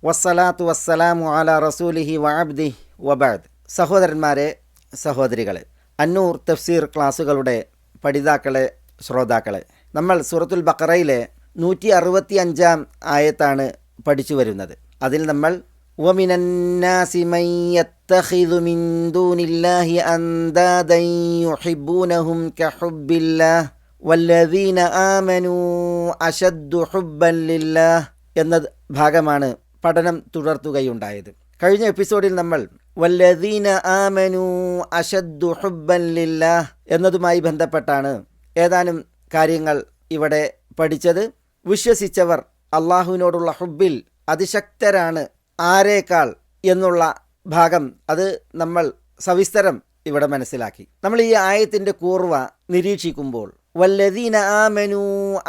الحمد لله الحمد لله حق حمده والصلاة والسلام على رسوله وعبده وبعد സഹോദരന്മാരെ സഹോദരികളെ അന്നൂർ തഫ്സീർ ക്ലാസ്സുകളുടെ പഠിതാക്കളെ ശ്രോതാക്കളെ നമ്മൾ സൂറത്തുൽ ബക്കറയിലെ നൂറ്റി അറുപത്തി അഞ്ചാം ആയത്താണ് പഠിച്ചു വരുന്നത് അതിൽ നമ്മൾ ومن الناس من يتخذ من دون الله أندادا يحبونهم كحب الله والذين آمنوا أشد حبا لله എന്ന ഭാഗമാണ് പഠനം തുടർത്തുകയുണ്ടായത്. കഴിഞ്ഞ എപ്പിസോഡിൽ നമ്മൾ വല്ലദീന ആമനു അഷദ്ദു ഹുബ്ബൻ ലില്ലാഹ് എന്നതുമായി ബന്ധപ്പെട്ടാണ് ഏതാനും കാര്യങ്ങൾ ഇവിടെ പഠിച്ചത്. വിശ്വസിച്ചവർ അള്ളാഹുവിനോടുള്ള ഹുബിൽ അതിശക്തരാണ് ആരേക്കാൾ എന്നുള്ള ഭാഗം അത് നമ്മൾ സവിസ്തരം ഇവിടെ മനസ്സിലാക്കി. നമ്മൾ ഈ ആയത്തിന്റെ കൂർവ നിരീക്ഷിക്കുമ്പോൾ വല്ലദീന ആമനു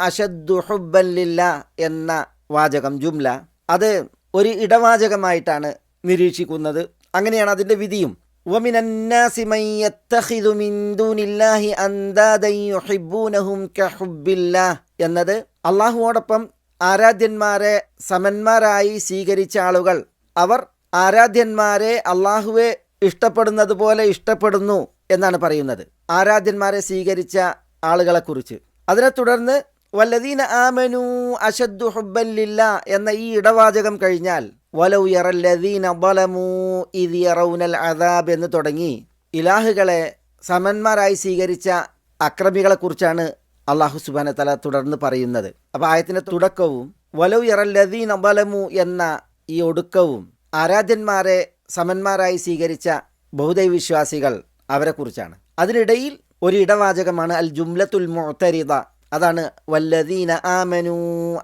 അഷദ്ദു ഹുബ്ബൻ ലില്ലാ എന്ന വാചകം ജുംല അത് ഒരു ഇടവാചകമായിട്ടാണ് നിരീക്ഷിക്കുന്നത് അങ്ങനെയാണ് അതിൻ്റെ വിധിയും ومن الناس من يتخذ من دون الله أندادا يحبونهم كحب الله എന്നത് അള്ളാഹുവോടൊപ്പം ആരാധ്യന്മാരെ സമന്മാരായി സ്വീകരിച്ച ആളുകൾ അവർ ആരാധ്യന്മാരെ അള്ളാഹുവെ ഇഷ്ടപ്പെടുന്നത് പോലെ ഇഷ്ടപ്പെടുന്നു എന്നാണ് പറയുന്നത് ആരാധ്യന്മാരെ സ്വീകരിച്ച ആളുകളെക്കുറിച്ച് അതിനെ തുടർന്ന് വല്ലദീന ആമനു അഷദ്ദു ഹുബല്ലില്ല എന്ന ഈ ഇടവാചകം കഴിഞ്ഞാൽ വലൗ യറല്ലദീന ബലമു ഇത് യറൗനൽ അദാബ് എന്ന് തുടങ്ങി. ഇലാഹുകളെ സമന്മാരായി സ്വീകരിച്ച അക്രമികളെക്കുറിച്ചാണ് അള്ളാഹു സുബാന തല തുടർന്ന് പറയുന്നത്. അപ്പോൾ ആയത്തിന്റെ തുടക്കവും വലൗ യറല്ലദീന ബലമു എന്ന ഈ ഒടുക്കവും ആരാധ്യന്മാരെ സമന്മാരായി സ്വീകരിച്ച ബഹുദൈവിശ്വാസികൾ അവരെക്കുറിച്ചാണ്. അതിനിടയിൽ ഒരു ഇടവാചകമാണ് അൽ ജുംലത്തുൽ മുഅ്തരിദ അതാണ് വല്ലദീന ആമനു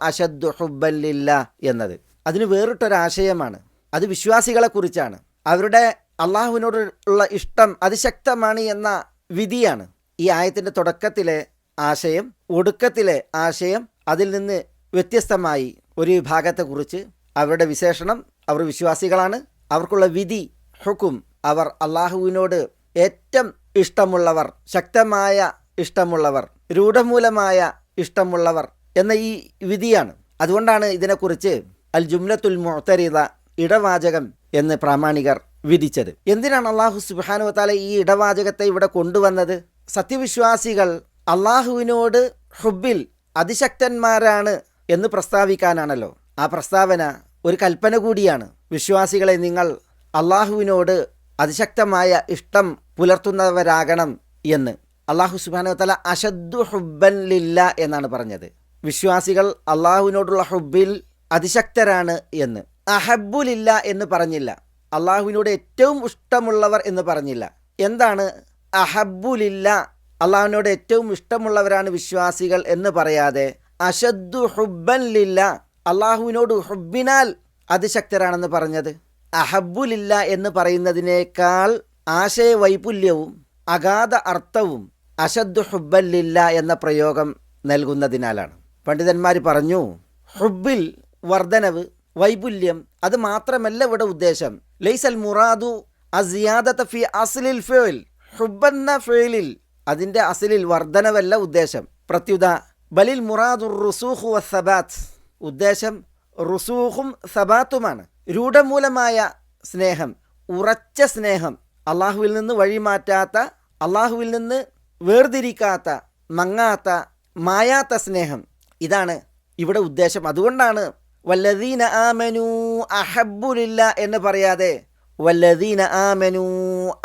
അഷദ്ദു ഹുബല്ല എന്നത്. അതിന് വേറിട്ടൊരാശയമാണ്. അത് വിശ്വാസികളെക്കുറിച്ചാണ്. അവരുടെ അള്ളാഹുവിനോട് ഉള്ള ഇഷ്ടം അതിശക്തമാണ് എന്ന വിധിയാണ്. ഈ ആയത്തിന്റെ തുടക്കത്തിലെ ആശയം ഒടുക്കത്തിലെ ആശയം അതിൽ നിന്ന് വ്യത്യസ്തമായി ഒരു വിഭാഗത്തെക്കുറിച്ച് അവരുടെ വിശേഷണം അവർ വിശ്വാസികളാണ്. അവർക്കുള്ള വിധി ഹുക്കും അവർ അള്ളാഹുവിനോട് ഏറ്റവും ഇഷ്ടമുള്ളവർ ശക്തമായ ഇഷ്ടമുള്ളവർ രൂഢമൂലമായ ഇഷ്ടമുള്ളവർ എന്ന ഈ വിധിയാണ്. അതുകൊണ്ടാണ് ഇതിനെക്കുറിച്ച് അൽ ജുംലത്തുൽ മുഹത്തരീത ഇടവാചകം എന്ന് പ്രാമാണികർ വിധിച്ചത്. എന്തിനാണ് അള്ളാഹു സുബാനു താല ഈ ഇടവാചകത്തെ ഇവിടെ കൊണ്ടുവന്നത്? സത്യവിശ്വാസികൾ അള്ളാഹുവിനോട് ഹുബിൽ അതിശക്തന്മാരാണ് എന്ന് പ്രസ്താവിക്കാനാണല്ലോ. ആ പ്രസ്താവന ഒരു കൽപ്പന കൂടിയാണ്. വിശ്വാസികളെ നിങ്ങൾ അള്ളാഹുവിനോട് അതിശക്തമായ ഇഷ്ടം പുലർത്തുന്നവരാകണം എന്ന്. അള്ളാഹു സുബാനു തല അഷദ്ദു ഹുബ്ബൻ ലില്ല എന്നാണ് പറഞ്ഞത്. വിശ്വാസികൾ അള്ളാഹുവിനോടുള്ള ഹുബിൽ അതിശക്തരാണ് എന്ന്. അഹബുലില്ല എന്ന് പറഞ്ഞില്ല. അള്ളാഹുവിനോട് ഏറ്റവും ഇഷ്ടമുള്ളവർ എന്ന് പറഞ്ഞില്ല. എന്താണ്? അഹബുലില്ല അള്ളാഹുവിനോട് ഏറ്റവും ഇഷ്ടമുള്ളവരാണ് വിശ്വാസികൾ എന്ന് പറയാതെ അഷദ്ദു ഹുബ്ബൻ ലില്ല. അള്ളാഹുവിനോട് ഹുബിനാൽ അതിശക്തരാണെന്ന് പറഞ്ഞത്. അഹബുലില്ല എന്ന് പറയുന്നതിനേക്കാൾ ആശയവൈപുല്യവും അഗാധ അർത്ഥവും അഷദ്ദു ഹുബല്ലില്ല എന്ന പ്രയോഗം നൽകുന്നതിനാലാണ്. പണ്ഡിതന്മാർ പറഞ്ഞു ഹുബിൽ വർധനവ് വൈപുല്യം അത് മാത്രമല്ല ഇവിടെ ഉദ്ദേശം. ലൈസൽ മുറാദു അസിയാദത്ത ഫി അസ്ലിൽ ഫേൽ ഹുബെന്ന ഫേലിൽ അതിന്റെ അസിലിൽ വർധനവല്ല ഉദ്ദേശം. പ്രത്യുത ബലിൽ മുറാദു റുസൂഹു വസബാത്ത് ഉദ്ദേശം റുസൂഹും സബാത്തുമാണ്. രൂഢമൂലമായ സ്നേഹം ഉറച്ച സ്നേഹം അള്ളാഹുവിൽ നിന്ന് വഴിമാറ്റാത്ത അള്ളാഹുവിൽ നിന്ന് വേർതിരിക്കാത്ത മങ്ങാത്ത മായാത്ത സ്നേഹം. ഇതാണ് ഇവിടെ ഉദ്ദേശം. അതുകൊണ്ടാണ് വല്ലദീന ആമനു അഹബുലില്ല എന്ന് പറയാതെ വല്ലദീന ആമനു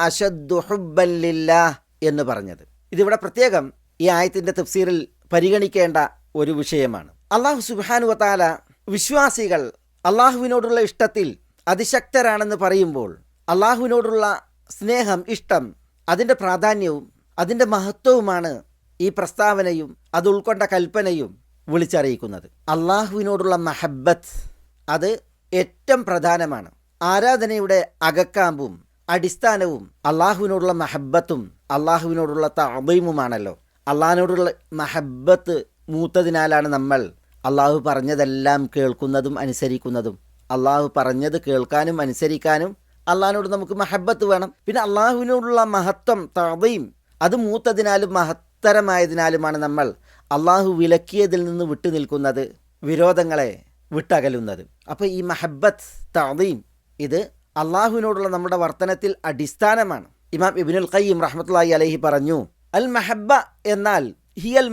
അഷദ്ദു ഹുബ്ബല്ലില്ല എന്ന് പറഞ്ഞത്. ഇതിവിടെ പ്രത്യേകം ഈ ആയത്തിന്റെ തഫ്സീറിൽ പരിഗണിക്കേണ്ട ഒരു വിഷയമാണ്. അള്ളാഹു സുബാനു വത്താല വിശ്വാസികൾ അള്ളാഹുവിനോടുള്ള ഇഷ്ടത്തിൽ അതിശക്തരാണെന്ന് പറയുമ്പോൾ അള്ളാഹുവിനോടുള്ള സ്നേഹം ഇഷ്ടം അതിന്റെ പ്രാധാന്യവും അതിന്റെ മഹത്വവുമാണ് ഈ പ്രസ്താവനയും അത് ഉൾക്കൊണ്ട കൽപ്പനയും വിളിച്ചറിയിക്കുന്നത്. അള്ളാഹുവിനോടുള്ള മഹബത്ത് അത് ഏറ്റവും പ്രധാനമാണ്. ആരാധനയുടെ അകക്കാമ്പും അടിസ്ഥാനവും അള്ളാഹുവിനോടുള്ള മഹബത്തും അള്ളാഹുവിനോടുള്ള താബയുമാണല്ലോ അള്ളാഹിനോടുള്ള മഹബത്ത് മൂത്തതിനാലാണ് നമ്മൾ അള്ളാഹു പറഞ്ഞതെല്ലാം കേൾക്കുന്നതും അനുസരിക്കുന്നതും. അള്ളാഹു പറഞ്ഞത് കേൾക്കാനും അനുസരിക്കാനും അള്ളാഹിനോട് നമുക്ക് മഹബത്ത് വേണം. പിന്നെ അള്ളാഹുവിനോടുള്ള മഹത്വം തഅദീം അത് മൂത്തതിനാലും മഹത്തരമായതിനാലുമാണ് നമ്മൾ അള്ളാഹു വിലക്കിയതിൽ നിന്ന് വിട്ടു നിൽക്കുന്നത് വിരോധങ്ങളെ വിട്ടകലുന്നത്. അപ്പോൾ ഈ മഹബത്ത് തഅദീം ഇത് അള്ളാഹുവിനോടുള്ള നമ്മുടെ വർത്തനത്തിൽ അടിസ്ഥാനമാണ്. ഇമാം ഇബിനുൽ ഖയ്യിം റഹ്മത്തുള്ളാഹി അലഹി പറഞ്ഞു അൽ മഹബ എന്നാൽ ഹിയൽ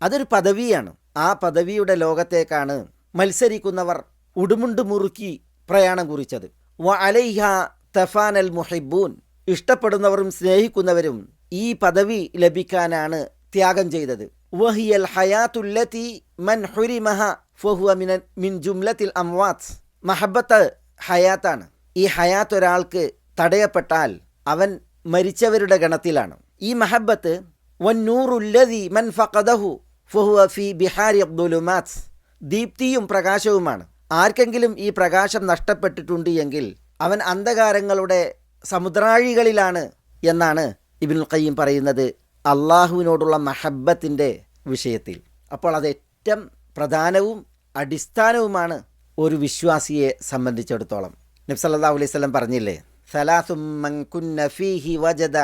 അതൊരു പദവിയാണ്. ആ പദവിയുടെ ലോകത്തേക്കാണ് മത്സരിക്കുന്നവർ ഉടുമുണ്ട് മുറുക്കി പ്രയാണം കുറിച്ചത്. തഫാനൽ മുഹിബൂൻ ഇഷ്ടപ്പെടുന്നവരും സ്നേഹിക്കുന്നവരും ഈ പദവി ലഭിക്കാനാണ് ത്യാഗം ചെയ്തത്. വഹിയൽ ഹയാത്തുല്ലത്തി മൻ ഹുരിമഹ ഫഹുവ മിന മിൻ ജുംലത്തിൽ അംവാത്ത്. മഹബത്ത് ഹയാത്താണ്. ഈ ഹയാത്ത് ഒരാൾക്ക് തടയപ്പെട്ടാൽ അവൻ മരിച്ചവരുടെ ഗണത്തിലാണ്. ഈ മഹബത്ത് വൻ നൂറുല്ലതി മൻ ഫഖദഹു ഫഹുവ ഫി ബിഹാരി അബ്ദുലുമാത്ത്. ദീപ്തിയും പ്രകാശവുമാണ്. ആർക്കെങ്കിലും ഈ പ്രകാശം നഷ്ടപ്പെട്ടിട്ടുണ്ട് എങ്കിൽ അവൻ അന്ധകാരങ്ങളുടെ സമുദ്രാഴികളിലാണ് എന്നാണ് ഇബിനുൽ ഖയ്യിം പറയുന്നത് അള്ളാഹുവിനോടുള്ള മഹബത്തിന്റെ വിഷയത്തിൽ. അപ്പോൾ അത് ഏറ്റവും പ്രധാനവും അടിസ്ഥാനവുമാണ് ഒരു വിശ്വാസിയെ സംബന്ധിച്ചിടത്തോളം. നബ്സല്ലാ അലൈഹി സ്വലം പറഞ്ഞില്ലേ സലാസും മൻ ഫീഹി വജദ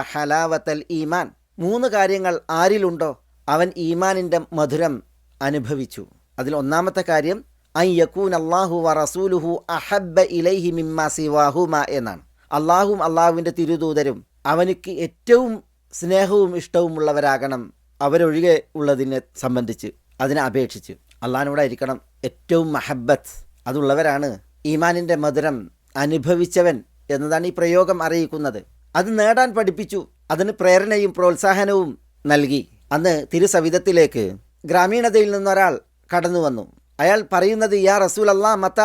ഈമാൻ. മൂന്ന് കാര്യങ്ങൾ ആരിലുണ്ടോ? അവൻ ഈമാനിന്റെ മധുരം അനുഭവിച്ചു. അതിൽ ഒന്നാമത്തെ കാര്യം ഐ യക്കൂൻ അള്ളാഹു വ റസൂലുഹു അഹബ്ബ ഇലൈഹി മിമ്മ സിവാഹുമ എന്നാണ്. അള്ളാഹും അള്ളാഹുവിന്റെ തിരുദൂതരും അവനിക്ക് ഏറ്റവും സ്നേഹവും ഇഷ്ടവുമുള്ളവരാകണം അവരൊഴികെ ഉള്ളതിനെ സംബന്ധിച്ച് അതിനെ അപേക്ഷിച്ച്. അള്ളാഹിനോടായിരിക്കണം ഏറ്റവും മഹബത്ത് അതുള്ളവരാണ് ഈമാനിന്റെ മധുരം അനുഭവിച്ചവൻ എന്നതാണ് ഈ പ്രയോഗം അറിയിക്കുന്നത്. അത് നേടാൻ പഠിപ്പിച്ചു. അതിന് പ്രേരണയും പ്രോത്സാഹനവും നൽകി. അന്ന് തിരുസവിധത്തിലേക്ക് ഗ്രാമീണതയിൽ നിന്നൊരാൾ കടന്നു വന്നു അയാൾ പറയുന്നത് യാ റസൂൽ അല്ലാ മത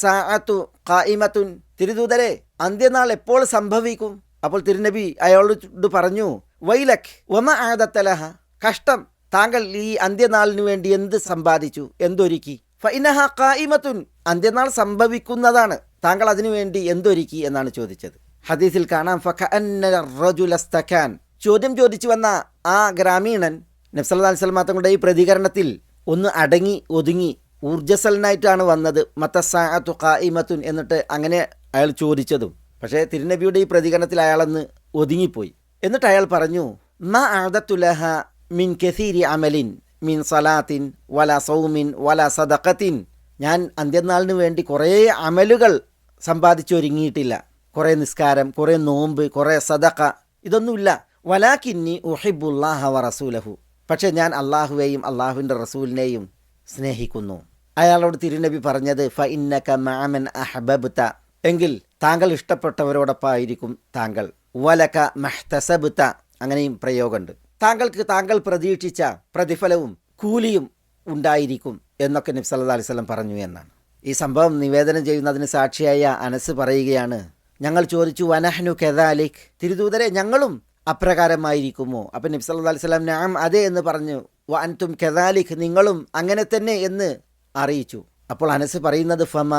സാഅത്തു കായിമത്തുൻ തിരുദൂതരെ അന്ത്യനാൾ എപ്പോൾ സംഭവിക്കും? അപ്പോൾ തിരുനബി അയാളോട് പറഞ്ഞു വൈലഖ് വമ ആദത്തലഹ കഷ്ടം. താങ്കൾ ഈ അന്ത്യനാളിന് വേണ്ടി എന്ത് സമ്പാദിച്ചു? എന്തൊരുക്കി? ഫൈനഹ കായിമത്തുൻ അന്ത്യനാൾ സംഭവിക്കുന്നതാണ്. താങ്കൾ അതിനുവേണ്ടി എന്തൊരുക്കി? എന്നാണ് ചോദിച്ചത്. ഹദീസിൽ കാണാം ഫഖഅന്നറജുലസ്തഖാൻ ചോദ്യം ചോദിച്ചു വന്ന ആ ഗ്രാമീണൻ നബ്സല്ലാ തങ്ങളുടെ ഈ പ്രതികരണത്തിൽ ഒന്ന് അടങ്ങി ഒതുങ്ങി. ഊർജസ്വലനായിട്ടാണ് വന്നത്. മത്തസാഅത്തു കായിമത്തുൻ എന്നിട്ട് അങ്ങനെ അയാൾ ചോദിച്ചതും. പക്ഷേ തിരുനബിയുടെ ഈ പ്രതികരണത്തിൽ അയാളെന്ന് ഒതുങ്ങിപ്പോയി. എന്നിട്ട് അയാൾ പറഞ്ഞു മ ആദത്തുലഹ മിൻ കെസീരി അമലിൻ മിൻ സലാത്തിൻ വല സൗമിൻ വല സദക്കത്തിൻ ഞാൻ അന്ത്യനാളിന് വേണ്ടി കുറേ അമലുകൾ സമ്പാദിച്ചൊരുങ്ങിയിട്ടില്ല. കുറേ നിസ്കാരം കുറേ നോമ്പ് കുറേ സദക്ക ഇതൊന്നുമില്ല. വലാക്കിന്നി ഉഹിബുല്ലാഹ വ റസൂലഹു. പക്ഷേ ഞാൻ അള്ളാഹുവേയും അള്ളാഹുവിന്റെ റസൂലിനെയും സ്നേഹിക്കുന്നു. അയാളോട് തിരുനബി പറഞ്ഞത് ഫ ഇന്നക മാമൻ അഹബബുത്ത എങ്കിൽ താങ്കൾ ഇഷ്ടപ്പെട്ടവരോടൊപ്പമായിരിക്കും താങ്കൾ. വലക മഹ്തസബുത്ത അങ്ങനെയും പ്രയോഗമുണ്ട്. താങ്കൾക്ക് താങ്കൾ പ്രതീക്ഷിച്ച പ്രതിഫലവും കൂലിയും ഉണ്ടായിരിക്കും എന്നൊക്കെ നബി സല്ലല്ലാഹു അലൈഹി വസല്ലം പറഞ്ഞു എന്നാണ്. ഈ സംഭവം നിവേദനം ചെയ്യുന്നതിന് സാക്ഷിയായ അനസ് പറയുകയാണ് ഞങ്ങൾ ചോദിച്ചു വനഹ്നു കെദാലിഖ് തിരുദൂതരെ ഞങ്ങളും അപ്രകാരമായിരിക്കുമോ? അപ്പം നബി സല്ലല്ലാഹു അലൈഹി വസല്ലം നാം അതെ എന്ന് പറഞ്ഞു വ അൻതും കെദാലിഖ് നിങ്ങളും അങ്ങനെ തന്നെ എന്ന് അറിയിച്ചു. അപ്പോൾ അനസ് പറയുന്നത് ഫമ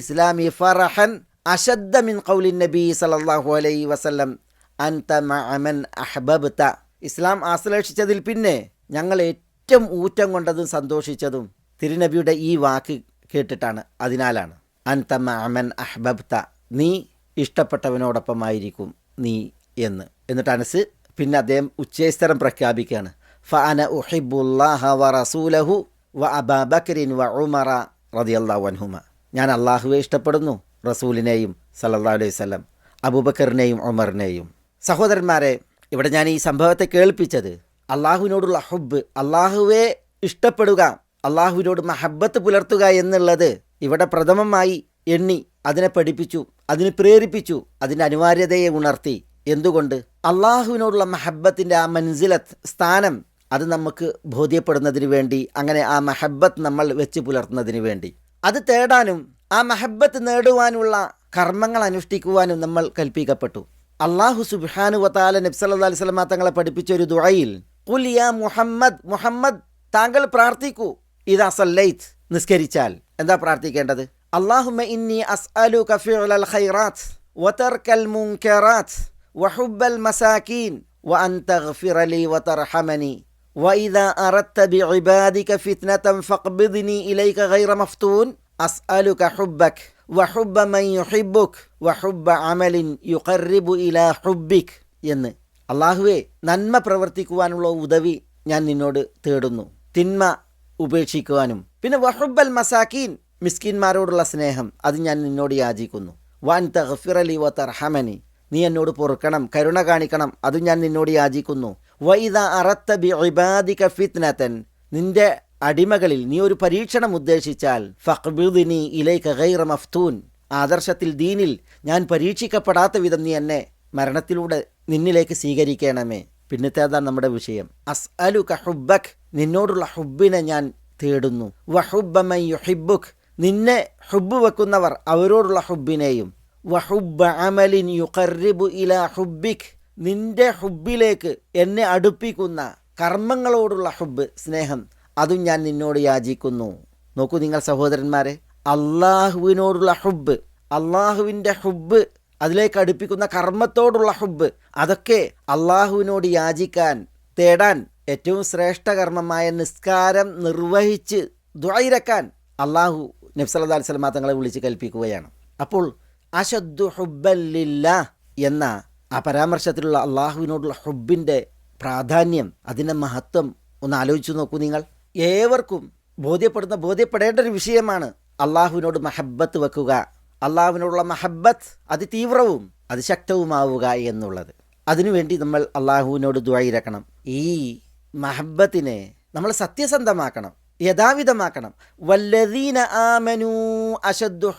ഇസ്ലാമി മിൻ വസല്ലം അൻത മഅമൻ അഹ്ബബ്ത. ഇസ്ലാം ആശ്ലേഷിച്ചതിൽ പിന്നെ ഞങ്ങൾ ഏറ്റവും ഊറ്റം കൊണ്ടതും സന്തോഷിച്ചതും തിരുനബിയുടെ ഈ വാക്ക് കേട്ടിട്ടാണ്. അതിനാലാണ് അൻത മഅമൻ അഹ്ബബ്ത നീ ഇഷ്ടപ്പെട്ടവനോടൊപ്പമായിരിക്കും നീ എന്ന്. എന്നിട്ട് അനസ് പിന്നെ അദ്ദേഹം ഉച്ചേസ്തരം പ്രഖ്യാപിക്കുകയാണ്. ഫഅന ഉഹിബുല്ലാഹ വ റസൂലഹു വ അബാബക്രിൻ വ ഉമറ റളിയല്ലാഹു അൻഹുമ. ഞാൻ അള്ളാഹുവെ ഇഷ്ടപ്പെടുന്നു റസൂലിനെയും സല്ലാ അലൈഹി സ്വലം അബൂബക്കറിനെയും ഉമറിനെയും. സഹോദരന്മാരെ ഇവിടെ ഞാൻ ഈ സംഭവത്തെ കേൾപ്പിച്ചത് അള്ളാഹുവിനോടുള്ള ഹുബ് അള്ളാഹുവെ ഇഷ്ടപ്പെടുക അള്ളാഹുവിനോട് മഹബത്ത് പുലർത്തുക എന്നുള്ളത് ഇവിടെ പ്രഥമമായി എണ്ണി അതിനെ പഠിപ്പിച്ചു അതിനെ പ്രേരിപ്പിച്ചു അതിന്റെ അനിവാര്യതയെ ഉണർത്തി. എന്തുകൊണ്ട്? അള്ളാഹുവിനോടുള്ള മഹബത്തിന്റെ ആ മൻസിലത്ത് സ്ഥാനം അത് നമുക്ക് ബോധ്യപ്പെടുന്നതിന് വേണ്ടി അങ്ങനെ ആ മെഹബത്ത് നമ്മൾ വെച്ച് പുലർത്തുന്നതിന് വേണ്ടി. അത് തേടാനും ആ മെഹബത്ത് നേടുവാനുള്ള കർമ്മങ്ങൾ അനുഷ്ഠിക്കുവാനും നമ്മൾ കൽപ്പിക്കപ്പെട്ടു. അള്ളാഹു സുബാനു വത്താല നബ്സല്ലാ അലിസ്ലമ തങ്ങളെ പഠിപ്പിച്ച ഒരു ദുആയിൽ കുൽ യാ മുഹമ്മദ് മുഹമ്മദ് താങ്കൾ പ്രാർത്ഥിക്കൂ ഇത് അസല്ലൈത്ത് നിസ്കരിച്ചാൽ. എന്താ പ്രാർത്ഥിക്കേണ്ടത്? അള്ളാഹു ഇന്നി അസ്അലു ഖൈറാത്ത് മുൻകറാത്ത് وإذا أردت ബി ഇബാദിക ഫിത്നതം ഫഖ്ബിദ്നി ഇലൈക ഗൈറ മഫ്തൂൻ അസ്അലുക ഹുബ്ബക് വഹുബ്ബ മൻ യുഹിബ്ബുക് വഹുബ്ബ അമലിൻ യുഖർറിബു ഇലാ എന്ന്. അള്ളാഹുവെ നന്മ പ്രവർത്തിക്കുവാനുള്ള ഉദവി ഞാൻ നിന്നോട് തേടുന്നു. തിന്മ ഉപേക്ഷിക്കുവാനും. പിന്നെ വഹുബൽ മസാക്കീൻ മിസ്കിന്മാരോടുള്ള സ്നേഹം അത് ഞാൻ നിന്നോട് യാചിക്കുന്നു. വൻ തഹഫിർ വർഹമനി നീ എന്നോട് പൊറുക്കണം കരുണ കാണിക്കണം അത് ഞാൻ നിന്നോട് യാചിക്കുന്നു. വൈദ അറത്ത ബി ഇബാദിക ഫിത്നത്തൻ നിന്റെ അടിമകളിൽ നീ ഒരു പരീക്ഷണം ഉദ്ദേശിച്ചാൽ ഫഖ്ബിദിനി ഇലൈക ഗൈറ മഫ്തൂൻ ആദർശത്തിൽ ദീനിൽ ഞാൻ പരീക്ഷിക്കപ്പെടാത്ത വിധം നീ എന്നെ മരണത്തിലൂടെ നിന്നിലേക്ക് സ്വീകരിക്കണമേ. പിന്നത്തേതാണ് നമ്മുടെ വിഷയം. അസ് അലു ഹുബ്ബക് നിന്നോടുള്ള ഹുബിനെ ഞാൻ തേടുന്നു. വഹുബുഖ് നിന്നെ ഹുബ് വെക്കുന്നവർ അവരോടുള്ള ഹുബിനെയും വഹുബ്ബ അമലിൻ യുഖറിബു ഇല ഹുബ്ബിക് നിന്റെ ഹുബിലേക്ക് എന്നെ അടുപ്പിക്കുന്ന കർമ്മങ്ങളോടുള്ള ഹുബ് സ്നേഹം അതും ഞാൻ നിന്നോട് യാചിക്കുന്നു. നോക്കൂ നിങ്ങൾ സഹോദരന്മാരെ അള്ളാഹുവിനോടുള്ള ഹുബ് അള്ളാഹുവിന്റെ ഹുബ് അതിലേക്ക് അടുപ്പിക്കുന്ന കർമ്മത്തോടുള്ള ഹുബ് അതൊക്കെ അള്ളാഹുവിനോട് യാചിക്കാൻ തേടാൻ ഏറ്റവും ശ്രേഷ്ഠ കർമ്മമായ നിസ്കാരം നിർവഹിച്ച് ദ്വൈരക്കാൻ അള്ളാഹു നബ്സല്ലാ തങ്ങളെ വിളിച്ച് കൽപ്പിക്കുകയാണ്. അപ്പോൾ അശദ്ദു ഹുബല്ലില്ല എന്ന ആ പരാമർശത്തിലുള്ള അള്ളാഹുവിനോടുള്ള ഹുബിന്റെ പ്രാധാന്യം അതിന്റെ മഹത്വം ഒന്ന് ആലോചിച്ചു നോക്കൂ നിങ്ങൾ. ഏവർക്കും ബോധ്യപ്പെടുന്ന ബോധ്യപ്പെടേണ്ട ഒരു വിഷയമാണ് അള്ളാഹുവിനോട് മഹബത്ത് വെക്കുക. അള്ളാഹുവിനോടുള്ള മഹബത്ത് അതിതീവ്രവും അതിശക്തവുമാവുക എന്നുള്ളത്. അതിനുവേണ്ടി നമ്മൾ അള്ളാഹുവിനോട് ദ്വായിരക്കണം ഈ മഹബത്തിനെ നമ്മൾ സത്യസന്ധമാക്കണം യഥാവിധമാക്കണം. വല്ലദീന ആമനു അശദ്ദു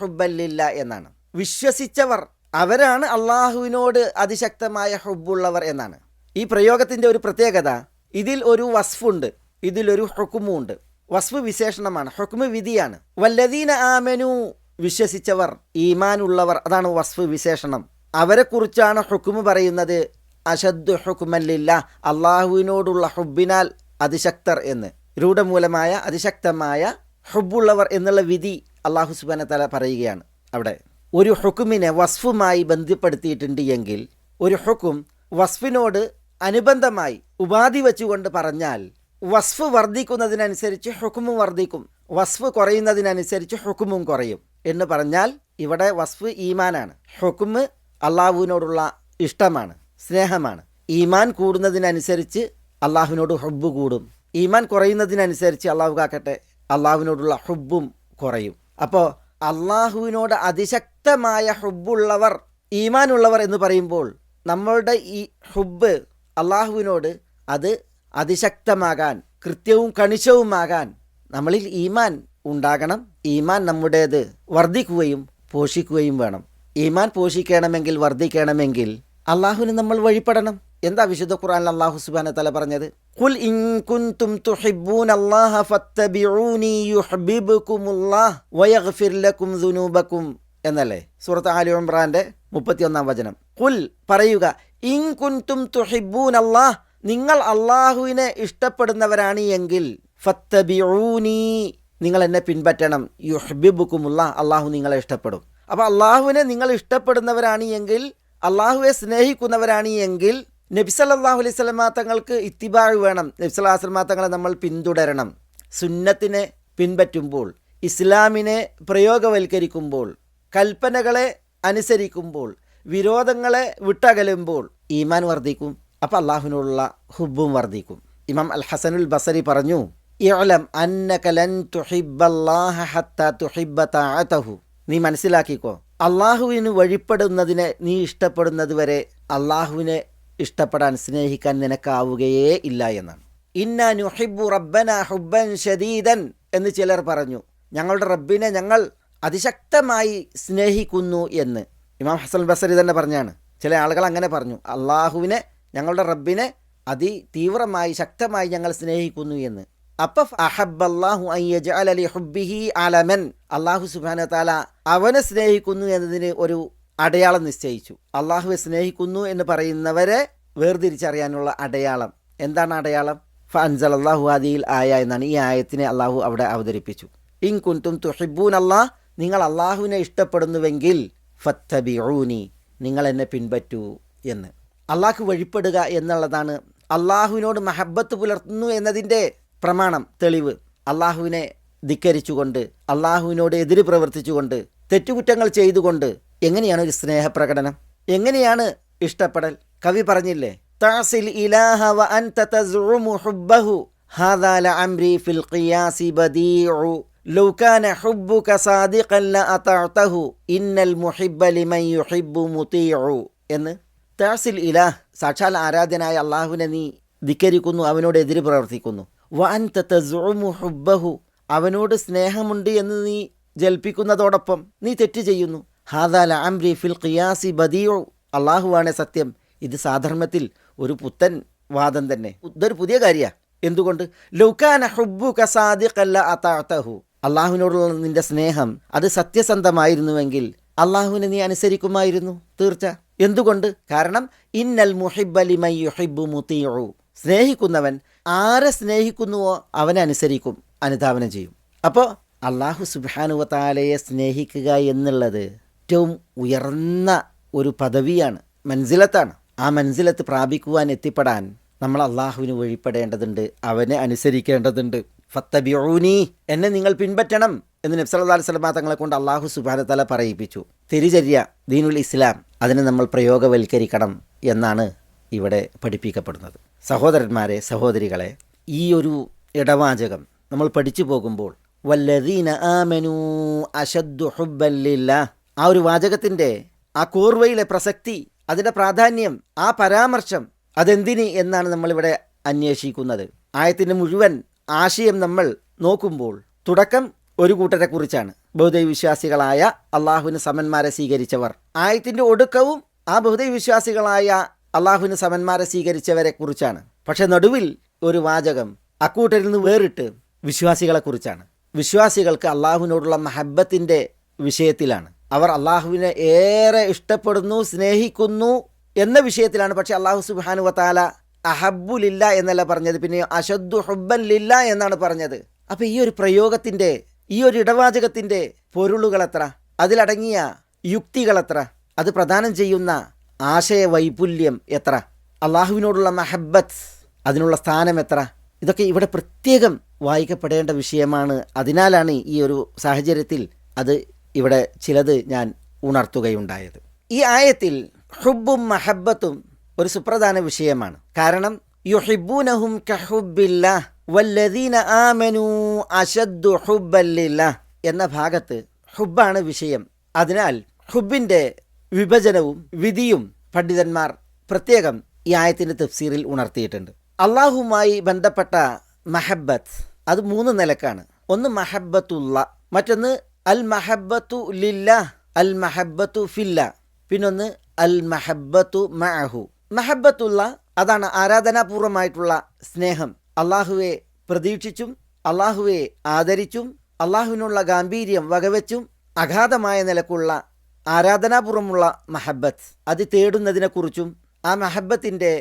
എന്നാണ്. വിശ്വസിച്ചവർ അവരാണ് അള്ളാഹുവിനോട് അതിശക്തമായ ഹുബുള്ളവർ എന്നാണ്. ഈ പ്രയോഗത്തിന്റെ ഒരു പ്രത്യേകത ഇതിൽ ഒരു വസ്ഫുണ്ട് ഇതിലൊരു ഹുക്കുമുണ്ട് വസ്ഫ് വിശേഷണമാണ് ഹുക്കുമ് വിധിയാണ്. വല്ലദീന ആമനു വിശ്വസിച്ചവർ ഈമാനുള്ളവർ അതാണ് വസ്ഫ് വിശേഷണം. അവരെക്കുറിച്ചാണ് ഹുക്കുമ് പറയുന്നത് അഷദ് ഹുക്കുമല്ലില്ല അള്ളാഹുവിനോടുള്ള ഹുബിനാൽ അതിശക്തർ എന്ന്. രൂഢമൂലമായ അതിശക്തമായ ഹുബുള്ളവർ എന്നുള്ള വിധി അള്ളാഹു സുബാന തല പറയുകയാണ് അവിടെ. ഒരു ഹുക്കുമിനെ വസ്ഫുമായി ബന്ധപ്പെടുത്തിയിട്ടുണ്ട് എങ്കിൽ ഒരു ഹുക്കും വസ്ഫിനോട് അനുബന്ധമായി ഉപാധി വെച്ചുകൊണ്ട് പറഞ്ഞാൽ വസ്ഫ് വർദ്ധിക്കുന്നതിനനുസരിച്ച് ഹുക്കുമും വർദ്ധിക്കും. വസ്ഫ് കുറയുന്നതിനനുസരിച്ച് ഹുക്കുമും കുറയും. എന്ന് പറഞ്ഞാൽ ഇവിടെ വസ്ഫ് ഈമാനാണ്. ഹുക്കുമ് അള്ളാഹുവിനോടുള്ള ഇഷ്ടമാണ് സ്നേഹമാണ്. ഈമാൻ കൂടുന്നതിനനുസരിച്ച് അള്ളാഹുവിനോട് ഹുബ്ബ് കൂടും. ഈമാൻ കുറയുന്നതിനനുസരിച്ച് അള്ളാഹു കാക്കട്ടെ അള്ളാഹുവിനോടുള്ള ഹുബ്ബും കുറയും. അപ്പോൾ അള്ളാഹുവിനോട് അതിശക്തമായ ഹുബുള്ളവർ ഈമാനുള്ളവർ എന്ന് പറയുമ്പോൾ നമ്മളുടെ ഈ ഹുബ് അള്ളാഹുവിനോട് അത് അതിശക്തമാകാൻ കൃത്യവും കണിശവുമാകാൻ നമ്മളിൽ ഈമാൻ ഉണ്ടാകണം. ഈമാൻ നമ്മുടേത് വർദ്ധിക്കുകയും പോഷിക്കുകയും വേണം. ഈമാൻ പോഷിക്കണമെങ്കിൽ വർദ്ധിക്കണമെങ്കിൽ അള്ളാഹുവിന് നമ്മൾ വഴിപ്പെടണം. എന്താ വിശുദ്ധ ഖുർആൻ അള്ളാഹു സുബാന തല പറഞ്ഞത്? ഖുൽ ഇൻ കുൻതും തുഹിബ്ബൂന അല്ലാഹ ഫത്തബിഊനി യുഹ്ബിബുകുമുല്ലാഹ് വയഗ്ഫിർ ലക്കും ദുനൂബക്കും എന്നല്ലേ? സൂറത്ത് ആലി ഇമ്രാന്റെ മുപ്പത്തിയൊന്നാം വചനം. കുൽ പറയുക ഇൻ കുൻതും തുഹിബ്ബൂൻ അല്ലാഹ് നിങ്ങൾ അള്ളാഹുവിനെ ഇഷ്ടപ്പെടുന്നവരാണ് എങ്കിൽ ഫത്തബിഊനി നിങ്ങൾ എന്നെ പിൻപറ്റണം. യുഹ്ബിബുക്കുമുള്ള അള്ളാഹു നിങ്ങളെ ഇഷ്ടപ്പെടും. അപ്പോൾ അള്ളാഹുവിനെ നിങ്ങൾ ഇഷ്ടപ്പെടുന്നവരാണ് എങ്കിൽ അള്ളാഹുവെ സ്നേഹിക്കുന്നവരാണ് എങ്കിൽ നബിസല്ലാഹു അലൈഹി സ്വലമാ തങ്ങൾക്ക് ഇത്തിബാഴ് വേണം. നബിസല്ലാഹു സ്വലമാ തങ്ങളെ നമ്മൾ പിന്തുടരണം. സുന്നത്തിനെ പിൻപറ്റുമ്പോൾ ഇസ്ലാമിനെ പ്രയോഗവൽക്കരിക്കുമ്പോൾ കൽപ്പനകളെ അനുസരിക്കുമ്പോൾ വിരോധങ്ങളെ വിട്ടകലുമ്പോൾ ഈമാൻ വർദ്ധിക്കും അപ്പം അള്ളാഹുവിനോടുള്ള ഹുബും വർദ്ധിക്കും. ഇമാം അൽ ഹസനുൽ ബസരി പറഞ്ഞു നീ മനസ്സിലാക്കിക്കോ അള്ളാഹുവിന് വഴിപ്പെടുന്നതിനെ നീ ഇഷ്ടപ്പെടുന്നത് വരെ അള്ളാഹുവിനെ ഇഷ്ടപ്പെടാൻ സ്നേഹിക്കാൻ നിനക്കാവുകയേ ഇല്ല എന്നാണ് ഇന്ന നുഹിബു റബ്ബന ഹുബൻ ഷദീദൻ എന്ന് ചിലർ പറഞ്ഞു. ഞങ്ങളുടെ റബ്ബിനെ ഞങ്ങൾ അതിശക്തമായി സ്നേഹിക്കുന്നു എന്ന്. ഇമാം ഹസൻ ബസരി തന്നെ പറഞ്ഞാണ്. ചില ആളുകൾ അങ്ങനെ പറഞ്ഞു. അള്ളാഹുവിനെ ഞങ്ങളുടെ റബ്ബിനെ അതി തീവ്രമായി ശക്തമായി ഞങ്ങൾ സ്നേഹിക്കുന്നു എന്ന്. അപ്പം അഹബ് അള്ളാഹു അയ്യജ് അലി ഹുബിഹി അലമൻ. അള്ളാഹു സുബാന താല അവനെ സ്നേഹിക്കുന്നു എന്നതിന് ഒരു അടയാളം നിശ്ചയിച്ചു. അള്ളാഹുവെ സ്നേഹിക്കുന്നു എന്ന് പറയുന്നവരെ വേർതിരിച്ചറിയാനുള്ള അടയാളം. എന്താണ് അടയാളം? ഫൻസൽ അള്ളാഹു ആദിയിൽ ആയ എന്നാണ് ഈ ആയത്തിനെ അള്ളാഹു അവിടെ അവതരിപ്പിച്ചു. ഇൻ കുന്തും തുഹിബൂൻ അള്ളാഹ് നിങ്ങൾ അള്ളാഹുവിനെ ഇഷ്ടപ്പെടുന്നുവെങ്കിൽ ഫത്തബിഊനി നിങ്ങൾ എന്നെ പിൻപറ്റൂ എന്ന്. അള്ളാഹ്ക്ക് വഴിപ്പെടുക എന്നുള്ളതാണ് അള്ളാഹുവിനോട് മഹബത്ത് പുലർത്തുന്നു എന്നതിന്റെ പ്രമാണം തെളിവ്. അള്ളാഹുവിനെ ധിക്കരിച്ചുകൊണ്ട് അള്ളാഹുവിനോട് എതിര് പ്രവർത്തിച്ചുകൊണ്ട് തെറ്റുകുറ്റങ്ങൾ ചെയ്തുകൊണ്ട് എങ്ങനെയാണ് ഒരു സ്നേഹപ്രകടനം? എങ്ങനെയാണ് ഇഷ്ടപ്പെടൽ? കവി പറഞ്ഞില്ലേ താസിൽ ഇലാഹ വ അൻത തസ്ഉമു ഹുബ്ബഹു ഹാദാ ലഅംരി ഫിൽ ഖിയാസി ബദീഉ ലൗ കാന ഹുബ്ബുക സാദിഖൻ ലഅതഅതഹു ഇന്നൽ മുഹിബ്ബ ലിമൻ യുഹിബ്ബു മുതീഉ. എന്ന് താസിൽ ഇലാഹ് സാക്ഷാൽ ആരാധനായ അള്ളാഹുവിനെ നീ ധിക്കരിക്കുന്നു അവനോട് എതിര് പ്രവർത്തിക്കുന്നു. വ അൻത തസ്ഉമു ഹുബ്ബഹു അവനോട് സ്നേഹമുണ്ട് എന്ന് നീ ജൽപ്പിക്കുന്നതോടൊപ്പം നീ തെറ്റ് ചെയ്യുന്നു. ഹാദാല അംരി ഫിൽ ഖിയാസി ബദിയു അള്ളാഹുവാണ് സത്യം. ഇത് സാധർമ്മത്തിൽ ഒരു പുത്തൻ വാദം തന്നെ. ഇതൊരു പുതിയ കാര്യമാണ് എന്തുകൊണ്ട്? അള്ളാഹുവിനോടുള്ള നിന്റെ സ്നേഹം അത് സത്യസന്ധമായിരുന്നുവെങ്കിൽ അള്ളാഹുവിനെ നീ അനുസരിക്കുമായിരുന്നു. തീർച്ച. എന്തുകൊണ്ട്? കാരണം ഇന്നൽ മുഹിബ്ബലിമൈ യുഹിബ്ബു മുത്തിയു സ്നേഹിക്കുന്നവൻ ആരെ സ്നേഹിക്കുന്നുവോ അവനെ അനുസരിക്കും അനുധാവനം ചെയ്യും. അപ്പോൾ അള്ളാഹു സുബാനുവത്താലയെ സ്നേഹിക്കുക എന്നുള്ളത് ഏറ്റവും ഉയർന്ന ഒരു പദവിയാണ് മൻസിലത്താണ്. ആ മൻസിലത്ത് പ്രാപിക്കുവാൻ എത്തിപ്പെടാൻ നമ്മൾ അള്ളാഹുവിന് വഴിപ്പെടേണ്ടതുണ്ട് അവനെ അനുസരിക്കേണ്ടതുണ്ട്. ഫത്തബിഊനി എന്നെ നിങ്ങൾ പിൻപറ്റണം എന്ന് നബ്സല്ലാ സ്വലമാ തങ്ങളെ കൊണ്ട് അള്ളാഹു സുബാനത്തല പറയിപ്പിച്ചു. തിരിചര്യ ദീനുൽ ഇസ്ലാം അതിനെ നമ്മൾ പ്രയോഗവൽക്കരിക്കണം എന്നാണ് ഇവിടെ പഠിപ്പിക്കപ്പെടുന്നത്. സഹോദരന്മാരെ സഹോദരികളെ ഈ ഒരു ഇടവാചകം നമ്മൾ പഠിച്ചു പോകുമ്പോൾ വല്ലദീന ആമനു അശദ്ദു ഹുബല്ലില്ല ആ ഒരു വാചകത്തിന്റെ ആ കോർവയിലെ പ്രസക്തി അതിന്റെ പ്രാധാന്യം ആ പരാമർശം അതെന്തിന് എന്നാണ് നമ്മളിവിടെ അന്വേഷിക്കുന്നത്. ആയത്തിന്റെ മുഴുവൻ ആശയം നമ്മൾ നോക്കുമ്പോൾ തുടക്കം ഒരു കൂട്ടരെ കുറിച്ചാണ് ബഹുദൈവിശ്വാസികളായ അള്ളാഹുവിന് സമന്മാരെ സ്വീകരിച്ചവർ. ആയത്തിന്റെ ഒടുക്കവും ആ ബഹുദൈവിശ്വാസികളായ അള്ളാഹുവിന് സമന്മാരെ സ്വീകരിച്ചവരെ കുറിച്ചാണ് പക്ഷെ നടുവിൽ ഒരു വാചകം അക്കൂട്ടരിൽ നിന്ന് വേറിട്ട് വിശ്വാസികളെ കുറിച്ചാണ് വിശ്വാസികൾക്ക് അള്ളാഹുവിനോടുള്ള മഹബത്തിന്റെ വിഷയത്തിലാണ്. അവർ അള്ളാഹുവിനെ ഏറെ ഇഷ്ടപ്പെടുന്നു സ്നേഹിക്കുന്നു എന്ന വിഷയത്തിലാണ്. പക്ഷെ അള്ളാഹു സുബാനു വത്താല അഹബുലില്ല എന്നല്ല പറഞ്ഞത് പിന്നെ അശദ്ദു ഹുബ്ബല്ലില്ല എന്നാണ് പറഞ്ഞത്. അപ്പൊ ഈ ഒരു പ്രയോഗത്തിന്റെ ഈ ഒരു ഇടവാചകത്തിന്റെ പൊരുളുകൾ എത്ര? അതിലടങ്ങിയ യുക്തികൾ എത്ര അത് പ്രദാനം ചെയ്യുന്ന ആശയ വൈപുല്യം എത്ര? അള്ളാഹുവിനോടുള്ള മഹബത്ത് അതിനുള്ള സ്ഥാനം എത്ര? ഇതൊക്കെ ഇവിടെ പ്രത്യേകം വായിക്കപ്പെടേണ്ട വിഷയമാണ്. അതിനാലാണ് ഈ ഒരു സാഹചര്യത്തിൽ അത് ഇവിടെ ചിലത് ഞാൻ ഉണർത്തുകയുണ്ടായത്. ഈ ആയത്തിൽ ഹുബും മഹബത്തും ഒരു സുപ്രധാന വിഷയമാണ്. കാരണം യുഹിബൂനഹും വല്ലദീന ആമനു അശദ്ദു എന്ന ഭാഗത്ത് ഹുബാണ് വിഷയം. അതിനാൽ ഹുബിന്റെ വിഭജനവും വിധിയും പണ്ഡിതന്മാർ പ്രത്യേകം ഈ ആയത്തിന്റെ തഫ്സീറിൽ ഉണർത്തിയിട്ടുണ്ട്. അള്ളാഹുമായി ബന്ധപ്പെട്ട മഹബത്ത്. അത് മൂന്ന് നിലക്കാണ്. ഒന്ന് മഹബത്തുള്ള മറ്റൊന്ന് അൽ മഹബത്തു ലില്ല അൽ മഹബത്തു ഫില്ല. പിന്നൊന്ന് അൽ മഹബത്തു മഅഹു. മഹബത്തുള്ള അതാണ് ആരാധനാപൂർവമായിട്ടുള്ള സ്നേഹം. അള്ളാഹുവെ പ്രതീക്ഷിച്ചും അള്ളാഹുവെ ആദരിച്ചും അള്ളാഹുവിനുള്ള ഗാംഭീര്യം വകവെച്ചും അഗാധമായ നിലക്കുള്ള ആരാധനാപൂർവമുള്ള മഹബത്ത്. അത് തേടുന്നതിനെക്കുറിച്ചും ആ മഹബത്തിന്റെ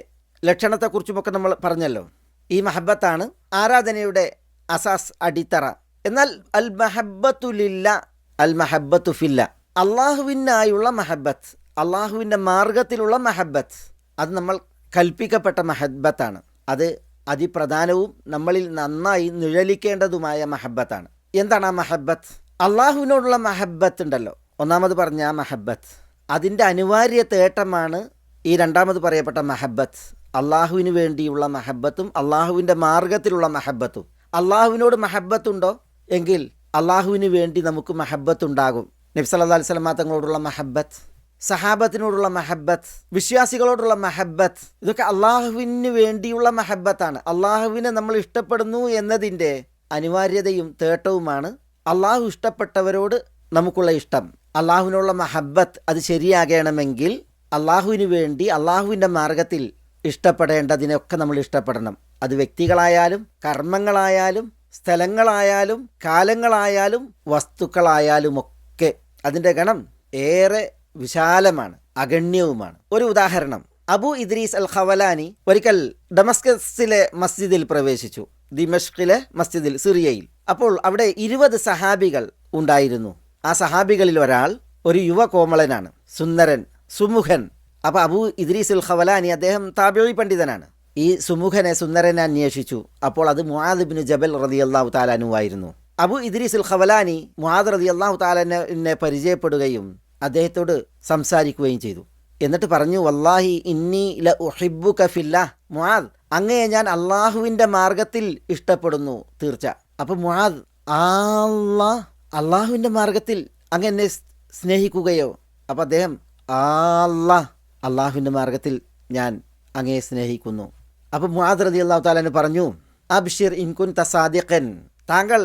ലക്ഷണത്തെക്കുറിച്ചുമൊക്കെ നമ്മൾ പറഞ്ഞല്ലോ. ഈ മഹബത്താണ് ആരാധനയുടെ അസാസ് അടിത്തറ. എന്നാൽ അൽ മഹബത്തുലില്ല അൽ മഹബത്തു ഫില്ല. അള്ളാഹുവിനായുള്ള മഹബത്ത് അള്ളാഹുവിന്റെ മാർഗത്തിലുള്ള മഹബത്ത് അത് നമ്മൾ കൽപ്പിക്കപ്പെട്ട മഹബത്താണ്. അത് അതിപ്രധാനവും നമ്മളിൽ നന്നായി നിഴലിക്കേണ്ടതുമായ മഹബത്താണ്. എന്താണ് ആ മഹബത്ത്? അള്ളാഹുവിനോടുള്ള മഹബത്ത് ഉണ്ടല്ലോ. ഒന്നാമത് പറഞ്ഞ ആ മഹബത്ത്. അതിന്റെ അനിവാര്യ തേട്ടമാണ് ഈ രണ്ടാമത് പറയപ്പെട്ട മഹബത്ത്. അള്ളാഹുവിന് വേണ്ടിയുള്ള മഹബത്തും അള്ളാഹുവിന്റെ മാർഗത്തിലുള്ള മഹബത്തും. അള്ളാഹുവിനോട് മഹബത്തുണ്ടോ? എങ്കിൽ അള്ളാഹുവിന് വേണ്ടി നമുക്ക് മഹബത്തുണ്ടാകും. നബ്സല്ലാ അലിസ്ലാം തങ്ങളോടുള്ള മഹബത്ത് സഹാബത്തിനോടുള്ള മഹബത്ത് വിശ്വാസികളോടുള്ള മഹബത്ത് ഇതൊക്കെ അള്ളാഹുവിന് വേണ്ടിയുള്ള മഹബത്താണ്. അള്ളാഹുവിനെ നമ്മൾ ഇഷ്ടപ്പെടുന്നു എന്നതിന്റെ അനിവാര്യതയും തേട്ടവുമാണ് അള്ളാഹു ഇഷ്ടപ്പെട്ടവരോട് നമുക്കുള്ള ഇഷ്ടം. അള്ളാഹുവിനുള്ള മഹബത്ത് അത് ശരിയാകണമെങ്കിൽ അള്ളാഹുവിന് വേണ്ടി അള്ളാഹുവിന്റെ മാർഗത്തിൽ ഇഷ്ടപ്പെടേണ്ടതിനൊക്കെ നമ്മൾ ഇഷ്ടപ്പെടണം. അത് വ്യക്തികളായാലും കർമ്മങ്ങളായാലും സ്ഥലങ്ങളായാലും കാലങ്ങളായാലും വസ്തുക്കളായാലും ഒക്കെ അതിന്റെ ഗണം ഏറെ വിശാലമാണ് അഗണ്യവുമാണ്. ഒരു ഉദാഹരണം. അബു ഇദ്രീസ് അൽ ഖവലാനി ഒരിക്കൽ ഡമസ്കസിലെ മസ്ജിദിൽ പ്രവേശിച്ചു. ദിമഷ്കിലെ മസ്ജിദിൽ സിറിയയിൽ. അപ്പോൾ അവിടെ ഇരുപത് സഹാബികൾ ഉണ്ടായിരുന്നു. ആ സഹാബികളിൽ ഒരാൾ ഒരു യുവ കോമളനാണ് സുന്ദരൻ സുമുഖൻ. അപ്പോൾ അബു ഇദ്രീസ് അൽ ഖവലാനി അദ്ദേഹം താബിഴി പണ്ഡിതനാണ്. ഈ സുമുഖനെ സുന്ദരനെ അന്വേഷിച്ചു. അപ്പോൾ അത് മുഹാദിബിന് ജബൽ റതി അള്ളാഹു താലാനുവായിരുന്നു അബു ഇദ്രീസ് അൽ ഖവലാനി മുഹാദ് റതി അള്ളാഹു താലാനെ പരിചയപ്പെടുകയും അദ്ദേഹത്തോട് സംസാരിക്കുകയും ചെയ്തു. എന്നിട്ട് പറഞ്ഞു വല്ലാഹി ഇന്നി ല ഉഹിബു കഫില്ല മുഹാദ് അങ്ങയെ ഞാൻ അള്ളാഹുവിന്റെ മാർഗത്തിൽ ഇഷ്ടപ്പെടുന്നു. തീർച്ച. അപ്പോൾ മുഹാദ് ആല്ലാ അള്ളാഹുവിന്റെ മാർഗത്തിൽ അങ്ങ് എന്നെ സ്നേഹിക്കുകയോ? അപ്പോൾ അദ്ദേഹം അല്ലാ അള്ളാഹുവിന്റെ മാർഗത്തിൽ ഞാൻ അങ്ങയെ സ്നേഹിക്കുന്നു. അപ്പം മുആദ് റതി അള്ളാഹു താലാന് പറഞ്ഞു അബ്ഷിർ ഇൻകുൻ തസാദിഖൻ താങ്കൾ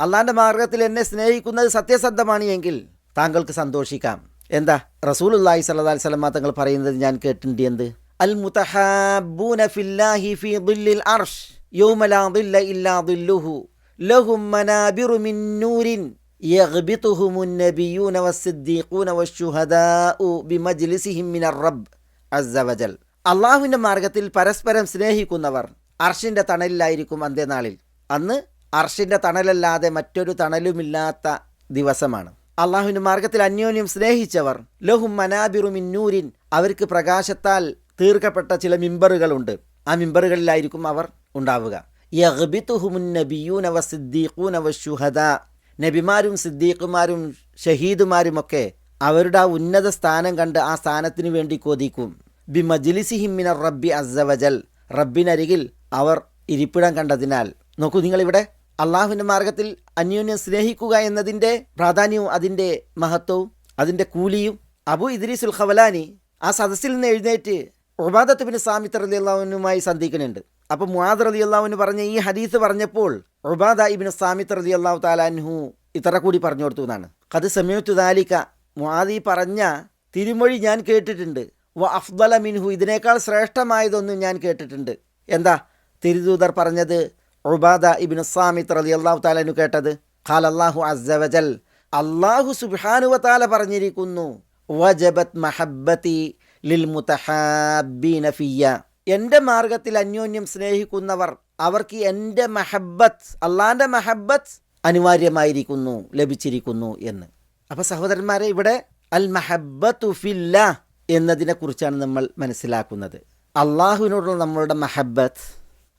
അള്ളാഹിന്റെ മാർഗത്തിൽ എന്നെ സ്നേഹിക്കുന്നത് സത്യസന്ധമാണ് എങ്കിൽ താങ്കൾക്ക് സന്തോഷിക്കാം. എന്താ? റസൂലുള്ളാഹി സ്വല്ലല്ലാഹി അലൈഹി വസല്ലം തങ്ങൾ പറയുന്നത് ഞാൻ കേട്ടിട്ടുണ്ട് എന്ത്? അൽ മുതഹാബൂന ഫില്ലാഹി അർഷ് യൗമ ലാ ലഹും മനാബിറു يغبطهم النبيون والصديقون والشهداء بمجلسهم من الرب عز وجل അള്ളാഹുവിൻ്റെ മാർഗത്തിൽ പരസ്പരം സ്നേഹിക്കുന്നവർ അർഷിൻ്റെ തണലിലായിരിക്കും അന്ത്യനാളിൽ അന്ന് അർഷിൻ്റെ തണലല്ലാതെ മറ്റൊരു തണലുമില്ലാത്ത ദിവസമാണ് അള്ളാഹുവിൻ്റെ മാർഗത്തിൽ അന്യോന്യം സ്നേഹിച്ചവർ ലഹും മനാബിറു മിന്നൂരിൻ അവർക്ക് പ്രകാശത്താൽ തീർക്കപ്പെട്ട ചില മിമ്പറുകളുണ്ട് ആ മിമ്പറുകളിലായിരിക്കും അവർ ഉണ്ടാവുക യഗ്ബിതുഹുമുൻ നബിയൂന വസിദ്ദീഖൂന വശുഹദാ നബിമാരും സിദ്ദീഖുമാരും ഷഹീദുമാരുമൊക്കെ അവരുടെ ആ ഉന്നത സ്ഥാനം കണ്ട് ആ സ്ഥാനത്തിനു വേണ്ടി കൊതിക്കും. ബി മജ്ലിസിഹിമിന റബ്ബി അസവജൽ റബ്ബിനരികിൽ അവർ ഇരിപ്പിടം കണ്ടതിനാൽ. നോക്കൂ നിങ്ങളിവിടെ അള്ളാഹുവിന്റെ മാർഗത്തിൽ അന്യോന്യം സ്നേഹിക്കുക എന്നതിന്റെ പ്രാധാന്യവും അതിന്റെ മഹത്വവും അതിന്റെ കൂലിയും. അബു ഇദ്രീസുൽ ഖവലാനി ആ സദസ്സിൽ നിന്ന് എഴുന്നേറ്റ് ഒബാദത്ത് ബിൻ സാമിത്ത് അലി അള്ളാഹുനുമായി സന്ധിക്കുന്നുണ്ട്. അപ്പോൾ മുഹാദ് റലി അള്ളാഹുവിന് പറഞ്ഞ ഈ ഹദീസ് പറഞ്ഞപ്പോൾ ഉബാദ ഇബിൻ സാമിത്ത് റലി അള്ളാഹു താലാൻഹു ഇത്ര കൂടി പറഞ്ഞു കൊടുത്തു എന്നാണ്. കത് സമയത്തു ദാലിക്ക മുഹാദി പറഞ്ഞ തിരുമൊഴി ഞാൻ കേട്ടിട്ടുണ്ട്. വ അഫ്ദല മിൻഹു ഇതിനേക്കാൾ ശ്രേഷ്ഠമായതൊന്നും ഞാൻ കേട്ടിട്ടുണ്ട്. എന്താ? തിരുദൂതർ പറഞ്ഞത് ഉബാദ ഇബിൻ സാമിത്ത് റലി അള്ളാഹു താലാനു കേട്ടത്. ഖാൽ അള്ളാഹു അസവജൽ അള്ളാഹു സുബ്ഹാനുവ താല പറഞ്ഞിരിക്കുന്നു. വജബത് മഹബത്തി ലിൽ മുതഹാബീന ഫിയ്യ. എന്റെ മാർഗത്തിൽ അന്യോന്യം സ്നേഹിക്കുന്നവർ അവർക്ക് എന്റെ മഹബത്ത് അള്ളാന്റെ മഹബത്ത് അനിവാര്യമായിരിക്കുന്നു ലഭിച്ചിരിക്കുന്നു എന്ന്. അപ്പോൾ സഹോദരന്മാരെ ഇവിടെ അൽ മഹബത്തു ഫില്ല എന്നതിനെക്കുറിച്ചാണ് നമ്മൾ മനസ്സിലാക്കുന്നത്. അള്ളാഹുവിനോടുള്ള നമ്മളുടെ മഹബത്ത്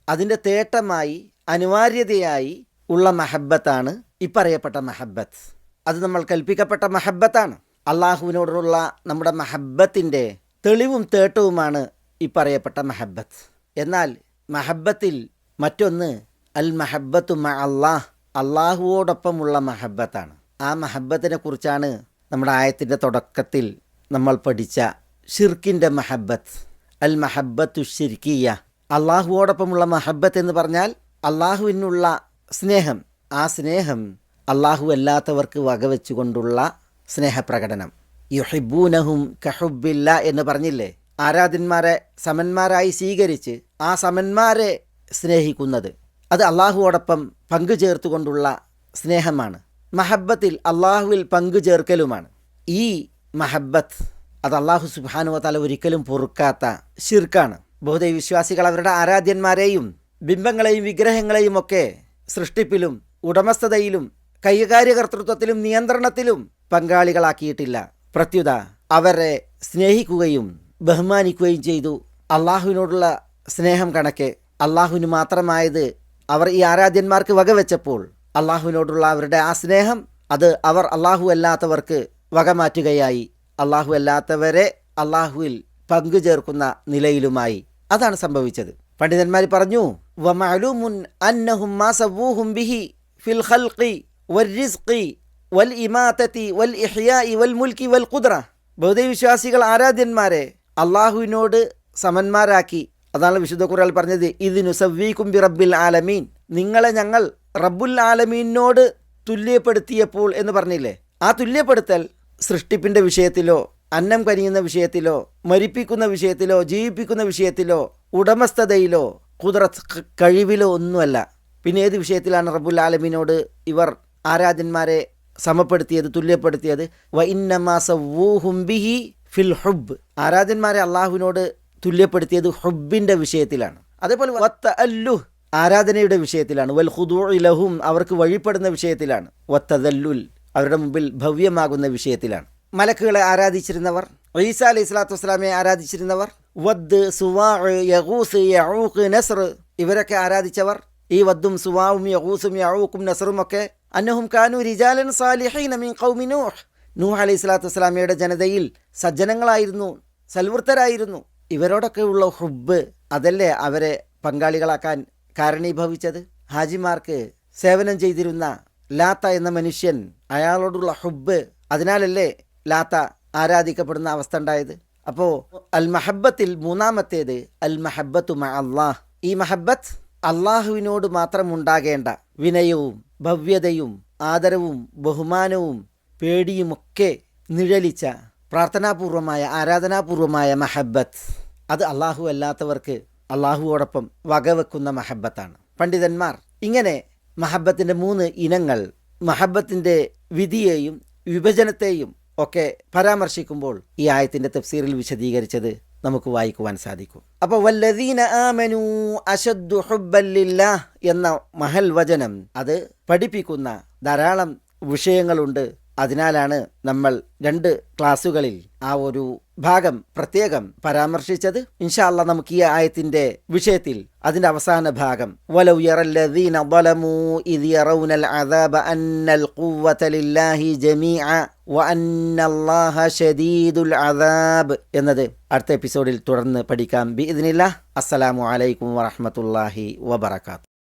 അതിന്റെ തേട്ടമായി അനിവാര്യതയായി ഉള്ള മഹബത്താണ് ഇപ്പറയപ്പെട്ട മഹബത്ത്. അത് നമ്മൾ കൽപ്പിക്കപ്പെട്ട മഹബത്താണ്. അള്ളാഹുവിനോടുള്ള നമ്മുടെ മഹബത്തിന്റെ തെളിവും തേട്ടവുമാണ് ഈ പറയപ്പെട്ട മഹബത്ത്. എന്നാൽ മഹബത്തിൽ മറ്റൊന്ന് അൽ മഹബത്തു മ അള്ളാഹ് അള്ളാഹുവോടൊപ്പമുള്ള മഹബത്താണ്. ആ മഹബത്തിനെ കുറിച്ചാണ് നമ്മുടെ ആയത്തിന്റെ തുടക്കത്തിൽ നമ്മൾ പഠിച്ച ഷിർക്കിന്റെ മഹബത്ത്. അൽ മഹബത്തു ഷിർക്കിയ അള്ളാഹുവോടൊപ്പമുള്ള മഹബത്ത് എന്ന് പറഞ്ഞാൽ അള്ളാഹുവിനുള്ള സ്നേഹം. ആ സ്നേഹം അള്ളാഹു അല്ലാത്തവർക്ക് വകവെച്ചുകൊണ്ടുള്ള സ്നേഹപ്രകടനം. യുഹിബൂനഹും കഹുബില്ല എന്ന് പറഞ്ഞില്ലേ? ആരാധന്മാരെ സമന്മാരായി സ്വീകരിച്ച് ആ സമന്മാരെ സ്നേഹിക്കുന്നത്. അത് അള്ളാഹുവോടൊപ്പം പങ്കു ചേർത്തുകൊണ്ടുള്ള സ്നേഹമാണ്. മഹബത്തിൽ അള്ളാഹുവിൽ പങ്കു ചേർക്കലുമാണ് ഈ മഹബത്ത് അത് അള്ളാഹു സുബാനുവ തല ഒരിക്കലും പൊറുക്കാത്ത ശിർക്കാണ്. ബഹുദൈവ വിശ്വാസികൾ അവരുടെ ആരാധ്യന്മാരെയും ബിംബങ്ങളെയും വിഗ്രഹങ്ങളെയും ഒക്കെ സൃഷ്ടിപ്പിലും ഉടമസ്ഥതയിലും കൈകാര്യകർത്തൃത്വത്തിലും നിയന്ത്രണത്തിലും പങ്കാളികളാക്കിയിട്ടില്ല. പ്രത്യുത അവരെ സ്നേഹിക്കുകയും ബഹുമാനിക്കുകയും ചെയ്തു. അള്ളാഹുവിനോടുള്ള സ്നേഹം കണക്കെ അള്ളാഹുവിന് മാത്രമായത് അവർ ഈ ആരാധ്യന്മാർക്ക് വകവെച്ചപ്പോൾ അള്ളാഹുവിനോടുള്ള അവരുടെ ആ സ്നേഹം അത് അവർ അള്ളാഹു അല്ലാത്തവർക്ക് വകമാറ്റുകയായി അള്ളാഹു അല്ലാത്തവരെ അള്ളാഹുവിൽ പങ്കു ചേർക്കുന്ന നിലയിലുമായി. അതാണ് സംഭവിച്ചത്. പണ്ഡിതന്മാർ പറഞ്ഞു ഫിൽ വൽ വൽ വൽ മുൽക്കി വൽ ആരാധ്യന്മാരെ അള്ളാഹുവിനോട് സമന്മാരാക്കി. അതാണ് വിശുദ്ധ ഖുറാൻ പറഞ്ഞത് ഇതിനു സവ്വീക്കും റബ്ബിൽ ആലമീൻ. നിങ്ങളെ ഞങ്ങൾ റബ്ബുൽ ആലമീനോട് തുല്യപ്പെടുത്തിയപ്പോൾ എന്ന് പറഞ്ഞില്ലേ? ആ തുല്യപ്പെടുത്തൽ സൃഷ്ടിപ്പിന്റെ വിഷയത്തിലോ അന്നം കനിയുന്ന വിഷയത്തിലോ മരിപ്പിക്കുന്ന വിഷയത്തിലോ ജീവിപ്പിക്കുന്ന വിഷയത്തിലോ ഉടമസ്ഥതയിലോ കുതിറത്ത് കഴിവിലോ ഒന്നുമല്ല. പിന്നെ ഏത് വിഷയത്തിലാണ് റബ്ബുൽ ആലമീനോട് ഇവർ ആരാധന്മാരെ സമപ്പെടുത്തിയത് തുല്യപ്പെടുത്തിയത്? വ ഇന്നമാസ ബിഹി ഫിൽ ഹുബ്. ആരാധന്മാരെ അള്ളാഹുവിനോട് തുല്യപ്പെടുത്തിയത് ഹുബിന്റെ വിഷയത്തിലാണ്. അതേപോലെ വത്ത അല്ലു ആരാധനയുടെ വിഷയത്തിലാണ്. വൽ ഹുദൂ ലഹും അവർക്ക് വഴിപ്പെടുന്ന വിഷയത്തിലാണ്. വത്തതല്ലുൽ അവരുടെ മുമ്പിൽ ഭവ്യമാകുന്ന വിഷയത്തിലാണ്. മലക്കുകളെ ആരാധിച്ചിരുന്നവർ ഈസ അലൈഹി സ്വലാത്തു വസ്സലാമെ ആരാധിച്ചിരുന്നവർ വദ് സുവാ യഹൂസ് യഹൂഖ് നസർ ഇവരൊക്കെ ആരാധിച്ചവർ. ഈ വദ്ദും സുവാവും യഹൂസും യഹൂക്കും നസറും ഒക്കെ അന്നഹും കാനു റിജാലൻ സാലിഹൈ മിൻ ഖൗമി നൂഹ് അലൈഹി സ്വലാത്തു വസ്സലാമയുടെ ജനതയിൽ സജ്ജനങ്ങളായിരുന്നു സൽവൃത്തരായിരുന്നു. ഇവരോടൊക്കെയുള്ള ഹുബ് അതല്ലേ അവരെ പങ്കാളികളാക്കാൻ കാരണീഭവിച്ചത്? ഹാജിമാർക്ക് സേവനം ചെയ്തിരുന്ന ലാത്ത എന്ന മനുഷ്യൻ അയാളോടുള്ള ഹുബ് അതിനാലല്ലേ ലാത്ത ആരാധിക്കപ്പെടുന്ന അവസ്ഥ ഉണ്ടായത്? അപ്പോൾ അൽ മഹബത്തിൽ മൂന്നാമത്തേത് അൽ മഹബത്തു അള്ളാഹ് ഈ മഹബത്ത് അള്ളാഹുവിനോട് മാത്രം ഉണ്ടാകേണ്ട വിനയവും ഭവ്യതയും ആദരവും ബഹുമാനവും പേടിയുമൊക്കെ നിഴലിച്ച പ്രാർത്ഥനാപൂർവമായ ആരാധനാപൂർവമായ മഹബത്ത്. അത് അള്ളാഹു അല്ലാത്തവർക്ക് അള്ളാഹുവോടൊപ്പം വകവെക്കുന്ന മഹബത്താണ്. പണ്ഡിതന്മാർ ഇങ്ങനെ മഹബത്തിന്റെ മൂന്ന് ഇനങ്ങൾ മഹബത്തിന്റെ വിധിയെയും വിഭജനത്തെയും ഒക്കെ പരാമർശിക്കുമ്പോൾ ഈ ആയത്തിന്റെ തഫ്സീറിൽ വിശദീകരിച്ചത് നമുക്ക് വായിക്കുവാൻ സാധിക്കും. അപ്പോൾ വല്ലദീന ആമനു അശദ്ദു ഹുബ്ബല്ലില്ലാഹ് എന്ന മഹൽ വചനം അത് പഠിപ്പിക്കുന്ന ധാരാളം വിഷയങ്ങളുണ്ട് അതിനാലാണ് നമ്മൾ രണ്ട് ക്ലാസ്സുകളിൽ ആ ഒരു ഭാഗം പ്രത്യേകം പരാമർശിച്ചത്. ഇൻഷാല്ല നമുക്ക് ഈ ആയത്തിന്റെ വിഷയത്തിൽ അതിന്റെ അവസാന ഭാഗം. എന്നത് അടുത്ത എപ്പിസോഡിൽ തുടർന്ന് പഠിക്കാം. ബി ഇതിനില്ല അസ്സലാമു അലൈക്കും വറഹമത്തല്ലാഹി വബർക്കാത്തു